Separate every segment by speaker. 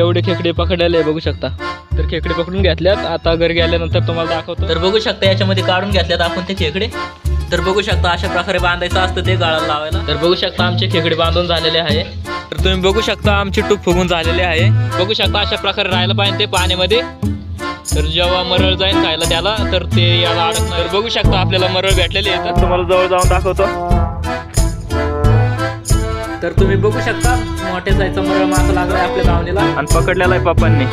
Speaker 1: एवढे खेकडे पकडलेले आहे बघू शकता. तर खेकडे पकडून घेतल्यात. आता घरी गेल्यानंतर तुम्हाला दाखवतो. तर बघू शकता याच्यामध्ये काढून घेतल्यात आपण ते खेकडे. तर बघू शकता अशा प्रकारे बांधायचं असतं ते गाळाला लावायला. तर बघू शकता आमचे खेकडे बांधून झालेले आहे. तर तुम्ही बघू शकता आमची टूप फुगून झालेले आहे. बघू शकता अशा प्रकारे राहायला पाहिजे ते पाण्यामध्ये. तर जेव्हा मरळ जाईल खायला त्याला तर ते याला अडकणार. तर बघू शकता आपल्याला मरळ भेटलेले आहे. तर तुम्हाला जवळ जाऊन दाखवतो. तर तुम्ही बघू शकता मोठे जायचं मरळ मासा लागलाय आपल्या दावणीला आणि पकडलेला आहे पप्पांनी.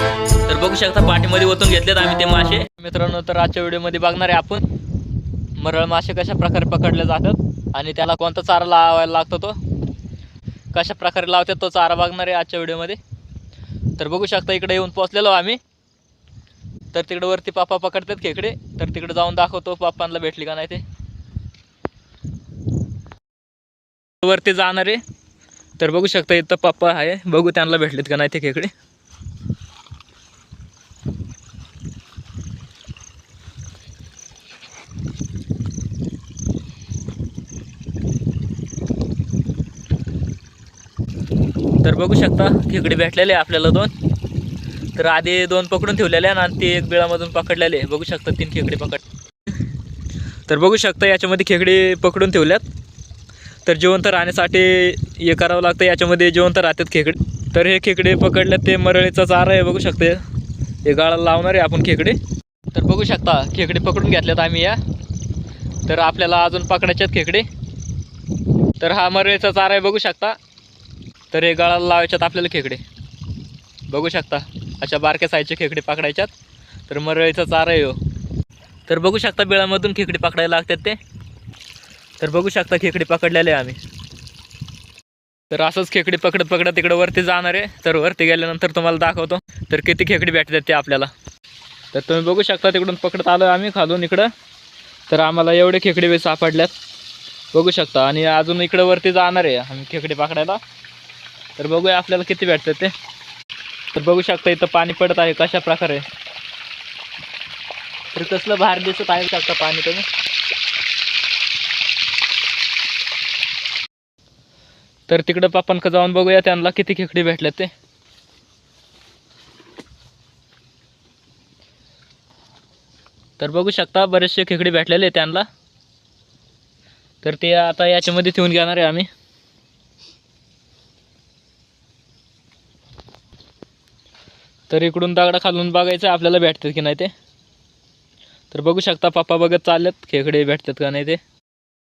Speaker 1: तर बघू शकता पाठीमध्ये ओतून घेतलेत आम्ही ते मासे. मित्रांनो तर आजच्या व्हिडिओमध्ये बघणार आहे आपण मरळ मासे कशा प्रकारे पकडले जातात आणि त्याला कोणता चारा लावायला लागतो तो. कशा प्रकारे लावतात तो चारा बघणार आहे आजच्या व्हिडिओमध्ये. तर बघू शकता इकडे येऊन पोचलेलो आम्ही. तर तिकडे वरती पापा पकडतात खेकडे तर तिकडे जाऊन दाखवतो पापांना भेटली का नाही ते. वरती जाणार आहे. तर बघू शकता इथं पप्पा आहे. बघू त्यांना भेटलेत का नाही ते खेकडे. तर बघू शकता खेकडे भेटलेले आहे आपल्याला दोन. तर आधी दोन पकडून ठेवलेले आहे आणि ते एक बिळामधून पकडलेले. बघू शकता तीन खेकडे पकड तर बघू शकता याच्यामध्ये खेकडे पकडून ठेवल्यात. तर जिवंत राहण्यासाठी हे करावं लागतं. याच्यामध्ये जिवंत राहतात खेकडे. तर हे खेकडे पकडले ते मरळीचा चारा आहे बघू शकते. हे गाळाला लावणार आहे आपण खेकडे. तर बघू शकता खेकडे पकडून घेतल्यात आम्ही या. तर आपल्याला अजून पकडायचे आहेत खेकडे. तर हा मरळीचा चारा आहे बघू शकता. तर हे गाळाला लावायच्यात आपल्याला खेकडे. बघू शकता अशा बारक्या साईजचे खेकडे पकडायच्यात. तर मरळीचा चारा आहे हो. तर बघू शकता बिळामधून खेकडे पकडायला लागतात ते. तर बघू शकता खेकडे पकडलेले आम्ही. तर असंच खेकडे पकडत पकडत तिकडं वरती जाणार आहे. तर वरती गेल्यानंतर तुम्हाला दाखवतो. तर किती खेकडे भेटतात ते आपल्याला. तर तुम्ही बघू शकता तिकडून पकडत आलो आम्ही खालून इकडं. तर आम्हाला एवढे खेकडे बी सापडल्यात. बघू शकता. आणि अजून इकडं वरती जाणार आहे आम्ही खेकडे पकडायला. तर बघूया आपल्याला किती भेटतात ते. तर बघू शकता इथं पाणी पडत आहे कशा प्रकारे तर कसलं बाहेर दिसत आहे शकता पाणी तुम्ही. तर तिकडं पापांक जाऊन बघूया त्यांना किती खेकडे भेटले ते. तर बघू शकता बरेचसे खेकडे भेटलेले त्यांना. तर ते आता याच्यामध्ये ठेवून घेणार आहे आम्ही. तर इकडून दगडा खालून बघायचं आपल्याला भेटतात की नाही ते. तर बघू शकता पप्पा बघत चाललेत खेकडे भेटतात का नाही ते.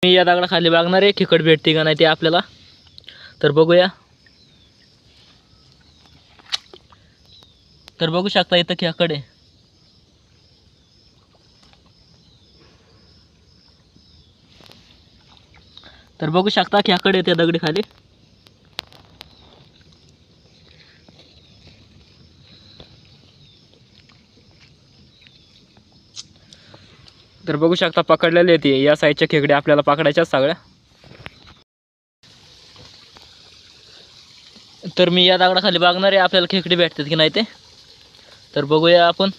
Speaker 1: मी या दगडाखाली बघणार आहे खेकड भेटते का नाही ते आपल्याला. तर बघूया. तर बघू शकता इथं ह्याकडे तर बघू शकता ह्याकडे त्या दगडी खाली तर बघू शकता पकडलेले ते या साईडच्या खेकडे आपल्याला पकडायच्या सगळ्या. तर मी या दगडाखाली बघणार आहे आपल्याला खेकडे भेटतात की नाही ते. तर बघूया आपण.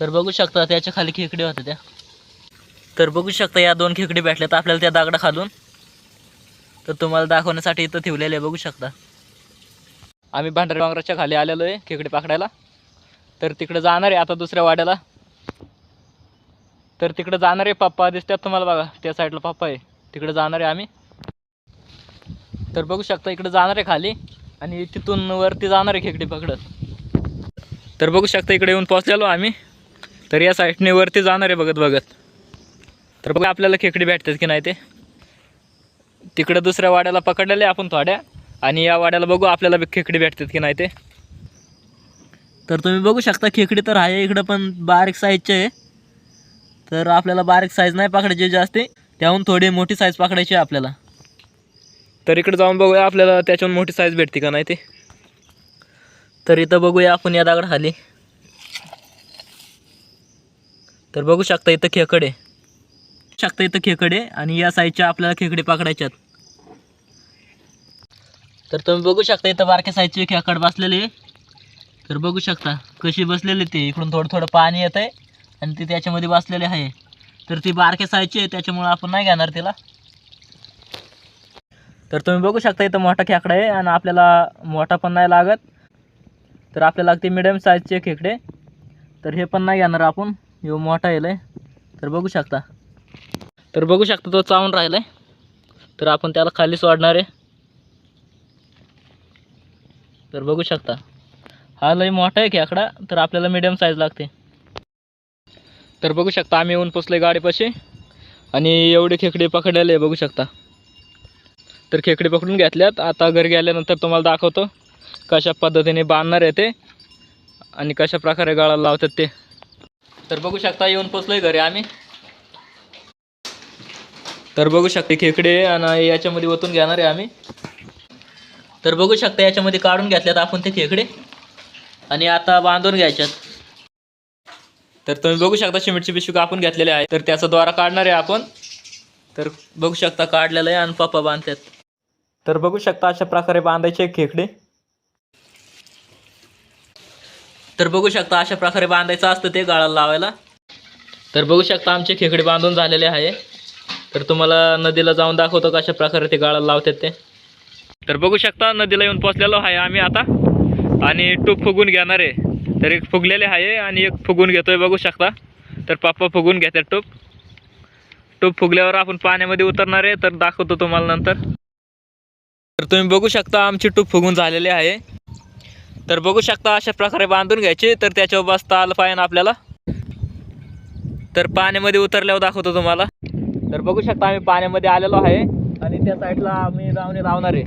Speaker 1: तर बघू शकता त्याच्याखाली खेकडे होत्या त्या. तर बघू शकता या दोन खेकडे भेटल्यात आपल्याला त्या दगडा खालून तर तुम्हाला दाखवण्यासाठी इथं ठेवलेले आहे बघू शकता. आम्ही भांडारे डोंगराच्या खाली आलेलो आहे खेकडे पकडायला. तर तिकडे जाणार आहे आता दुसऱ्या वाड्याला. तर तिकडे जाणार आहे पप्पा दिसतात तुम्हाला बघा त्या साईडला पप्पा आहे. तिकडे जाणार आहे आम्ही. तर बघू शकता इकडे जाणार आहे खाली आणि तिथून वरती जाणार आहे खेकडे पकडत. तर बघू शकता इकडे येऊन पोचलेलो आम्ही. तर या साईडने वरती जाणार आहे बघत बघत. तर बघा आपल्याला खेकडे भेटतात की नाही ते. तिकडं दुसऱ्या वाड्याला पकडलेले आपण थोड्या. आणि या वाड्याला बघू आपल्याला खेकडी खेकडे भेटतात की नाही ते. तर तुम्ही बघू शकता खेकडे तर आहे इकडं पण बारीक साईजचे आहे. तर आपल्याला बारीक साईज नाही पकडायची जास्त. त्याहून थोडी मोठी साईज पकडायची आहे आपल्याला. तर इकडे जाऊन बघूया आपल्याला त्याच्याहून मोठी साईज भेटते का नाही ते. तर इथं बघूया आपण या दगड खाली तर बघू शकता इथं खेकडे. शकता इथं खेकडे आणि या साईजच्या आपल्याला खेकडे पकडायच्यात तर तुम्ही बघू शकता इथं बारक्या साईजचे खेकड बसलेले. आहे. तर बघू शकता कशी बसलेली ते. इकडून थोडं थोडं पाणी येत आहे आणि ते त्याच्यामध्ये बसलेले आहे. तर ती बारक्या साईजची आहे त्याच्यामुळं आपण नाही घेणार तिला. तर तुम्ही बघू शकता इथं मोठा खेकडा आहे आणि आपल्याला मोठा पण नाही लागत. तर आपल्याला लागते मिडियम साईजचे खेकडे. तर हे पण नाही घेणार आपण. ह्यो मोठा येईल तर बघू शकता. तर बघू शकता तो चावून राहिला आहे तर आपण त्याला खाली सोडणार आहे. तर बघू शकता. हा लई मोठा आहे खेकडा. तर आपल्याला मिडियम साईज लागते. तर बघू शकता आम्ही येऊन पोचले गाडीपाशी. आणि एवढे खेकडे पकडलेले आहे बघू शकता. तर खेकडे पकडून घेतल्यात. आता घरी गेल्यानंतर तुम्हाला दाखवतो कशा पद्धतीने बांधणार आहे ते आणि कशा प्रकारे गाळाला लावतात ते. तर बघू शकता येऊन पोचलोय घरी आम्ही. तर बघू शकते खेकडे आणि याच्यामध्ये ओतून घेणार आहे आम्ही. तर बघू शकता याच्यामध्ये काढून घेतल्यात आपण ते खेकडे. आणि आता बांधून घ्यायच्यात. तर तुम्ही बघू शकता सिमेंटची पिशवी कापून घेतलेली आहे. तर त्याचा द्वारा काढणार आहे आपण. तर बघू शकता काढलेलं आहे आणि पप्पा बांधतात. तर बघू शकता अशा प्रकारे बांधायचे खेकडे. तर बघू शकता अशा प्रकारे बांधायचं असतं ते गाळाला लावायला. तर बघू शकता आमचे खेकडे बांधून झालेले आहे. तर तुम्हाला नदीला जाऊन दाखवतो कशा प्रकारे ते गाळाला लावतात ते. तर बघू शकता नदीला येऊन पोचलेलो आहे आम्ही आता. आणि टूप फुगून घेणार आहे. तर एक फुगलेले आहे आणि एक फुगून घेतोय बघू शकता. तर पप्पा फुगून घेतात टूप. टूप फुगल्यावर आपण पाण्यामध्ये उतरणार आहे तर दाखवतो तुम्हाला नंतर. तर तुम्ही बघू शकता आमची टूप फुगून झालेली आहे. तर बघू शकता अशा प्रकारे बांधून घ्यायची. तर त्याच्यावर बसता आलं पाहिजे आपल्याला. तर पाण्यामध्ये उतरल्यावर दाखवतो तुम्हाला. तर बघू शकता आम्ही पाण्यामध्ये आलेलो आहे. आणि त्या साईडला आम्ही दावणी लावणार आहे.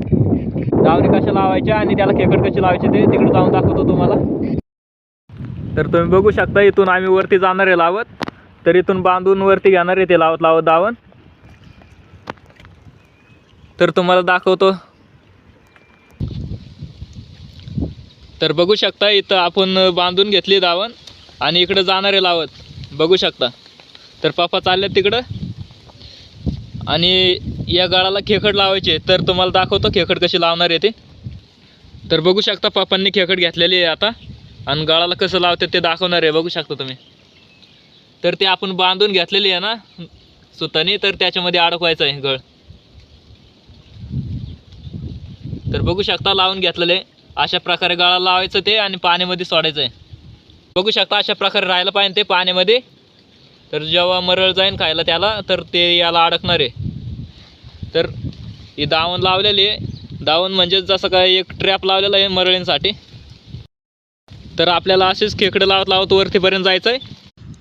Speaker 1: दावणी कशा लावायच्या आणि त्याला खेकड कशी लावायचे ते तिकडे जाऊन दाखवतो तुम्हाला. तर तुम्ही बघू शकता इथून आम्ही वरती जाणार आहे लावत. तर इथून बांधून वरती घेणार आहे ते लावत लावत दावण. तर तुम्हाला दाखवतो. तर बघू शकता इथं आपण बांधून घेतली दावण आणि इकडं जाणार आहे लावत. बघू शकता. तर पप्पा चालले तिकडं. आणि या गाळाला खेकड लावायचे तर तुम्हाला दाखवतो खेकड कशी लावणार आहे ते. तर बघू शकता पप्पांनी खेकड घेतलेली आहे आता. आणि गाळाला कसं लावतात ते दाखवणार आहे. बघू शकता तुम्ही. तर ते आपण बांधून घेतलेली आहे ना सुतानी. तर त्याच्यामध्ये अडकवायचं आहे गळ. तर बघू शकता लावून घेतलेलं. आहे अशा प्रकारे गळा लावायचं ते आणि पाण्यामध्ये सोडायचं आहे. बघू शकता अशा प्रकारे राहायला पाहिजे ते पाण्यामध्ये. तर जेव्हा मरळ जाईन खायला त्याला तर ते याला अडकणार आहे. तर ही दावण लावलेली आहे. दावण म्हणजे जसं काय एक ट्रॅप लावलेला आहे मरळींसाठी. तर आपल्याला असेच खेकडं लावत लावत वरतीपर्यंत जायचं आहे.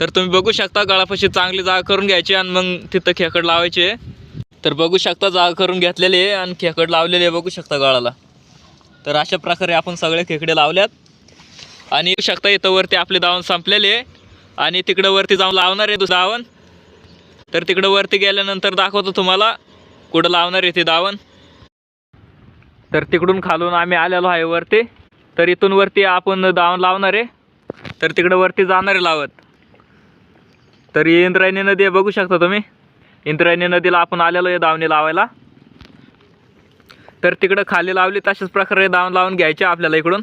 Speaker 1: तर तुम्ही बघू शकता गळापाशी चांगली जागा करून घ्यायची आणि मग तिथं खेकड लावायचे. तर बघू शकता जागा करून घेतलेली आहे आणि खेकड लावलेली आहे. बघू शकता गळाला. तर अशा प्रकारे आपण सगळे खेकडे लावल्यात. आणि येऊ शकता इथं वरती आपले दावण संपलेले आहे. आणि तिकडं वरती जाऊन लावणार आहे दावण तर तिकडं वरती गेल्यानंतर दाखवतो तुम्हाला कुठं लावणार आहे ते दावण तर तिकडून खालून आम्ही आलेलो आहे वरती. तर इथून वरती आपण दावण लावणार आहे. तर तिकडं वरती जाणार आहे लावत. तर इंद्रायणी नदी आहे बघू शकता तुम्ही. इंद्रायणी नदीला आपण आलेलो आहे दावणी लावायला. तर तिकडं खाली लावली तशाच प्रकारे दावण लावून घ्यायचे आपल्याला इकडून.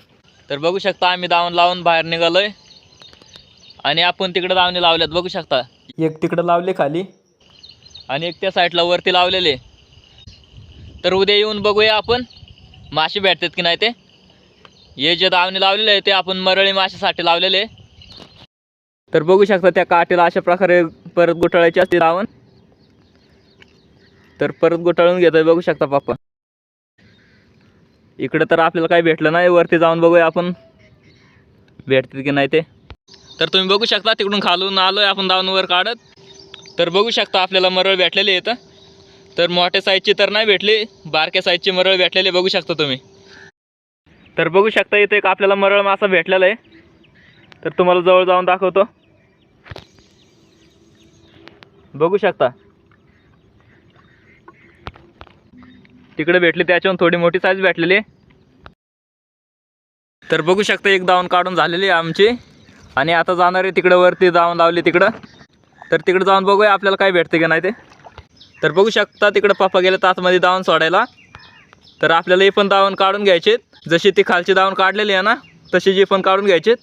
Speaker 1: तर बघू शकता आम्ही दावण लावून बाहेर निघालोय. आणि आपण तिकडं दावणी लावल्यात बघू शकता. एक तिकडं लावले खाली. आणि एक त्या साईडला वरती लावलेले तर उद्या येऊन बघूया आपण मासे भेटतात की नाही ते. हे जे दावणी लावलेले आहे ते आपण मरळी माशासाठी लावलेले. तर बघू शकता त्या काठीला अशा प्रकारे परत गुटाळायची असते दावण. तर परत गुटाळून घेतोय बघू शकता पप्पा. इकडं तर आपल्याला काही भेटलं नाही वरती जाऊन बघूया आपण. भेटते की नाही ते. तर तुम्ही बघू शकता तिकडून खालून आलो आहे आपण जाऊन वर काढत. तर बघू शकता आपल्याला मरळ भेटलेली येतं तर मोठ्या साईजची तर नाही भेटली बारक्या साईजची मरळ भेटलेली बघू शकता तुम्ही. तर बघू शकता इथं एक आपल्याला मरळ मासा भेटलेला आहे. तर तुम्हाला जवळ जाऊन दाखवतो. बघू शकता. तिकडे भेटली त्याच्याहून थोडी मोठी साईज भेटलेली आहे. तर बघू शकता एक दावण काढून झालेली आहे आमची. आणि आता जाणार आहे तिकडं वरती दावण लावली तिकडं. तर तिकडं जाऊन बघूया आपल्याला काय भेटते की नाही ते. तर बघू शकता तिकडं पप्पा गेले तासमध्ये दावण सोडायला. तर आपल्याला हे पण दावण काढून घ्यायचे जशी ती खालची दावण काढलेली आहे ना तशी जी पण काढून घ्यायचे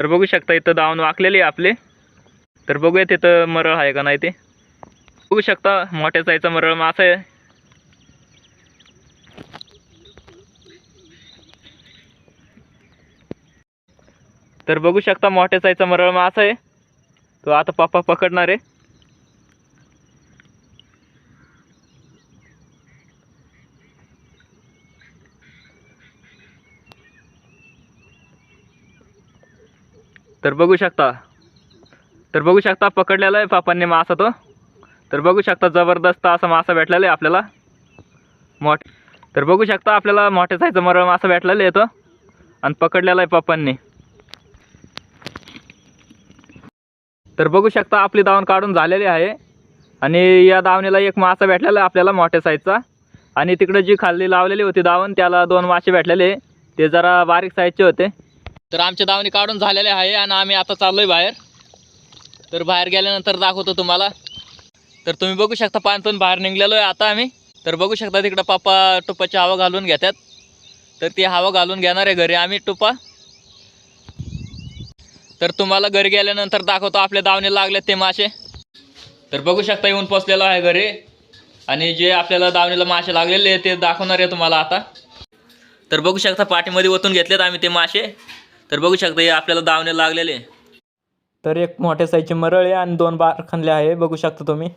Speaker 1: तर बघू शकता इथं दावण वाकलेली आहे आपले. तर बघूया तिथं मरळ आहे का नाही ते. बघू शकता मोठ्या साईजचा मरळ मासा आहे. तर बघू शकता मोठ्या साईजचा मरळ मासा आहे. तो आता पप्पा पकडणार आहे. तर बघू शकता. तर बघू शकता पकडलेला आहे पापांनी मासा तो. तर बघू शकता जबरदस्त असा मासा भेटलेला आहे आपल्याला. मोठ तर बघू शकता आपल्याला मोठ्या साईजचा मरळ मासा भेटलेला आहे तो. आणि पकडलेला आहे पप्पांनी. तर बघू शकता आपली दावण काढून झालेली आहे. आणि या दावणीला एक मासा भेटलेला आहे आपल्याला मोठ्या साईजचा आणि तिकडं जी खाल्ली लावलेली होती दावण त्याला दोन मासे भेटलेले. ते जरा बारीक साईजचे होते. तर आमच्या दावणी काढून झालेले आहे आणि आम्ही आता चाललो आहे बाहेर. तर बाहेर गेल्यानंतर दाखवतो तुम्हाला. तर तुम्ही बघू शकता पाण्यातून बाहेर निघलेलो आहे आता आम्ही. तर बघू शकता तिकडं पापा टुपाची हवा घालून घेतात. तर ती हवा घालून घेणार आहे घरी आम्ही टुपा. तर तुम्हाला घरी गेल्यानंतर दाखवतो आपल्या दावणी लागले ते मासे. तर बघू शकता येऊन पोचलेलो आहे घरी. आणि जे आपल्याला दावणीला मासे लागलेले ते दाखवणार आहे तुम्हाला आता. तर बघू शकता पाठीमध्ये ओतून घेतलेत आम्ही ते मासे. तर बघू शकता हे आपल्याला दावणे लागलेले. तर एक मोठ्या साईजचे मरळ आहे आणि दोन बार खणले आहे. बघू शकता तुम्ही.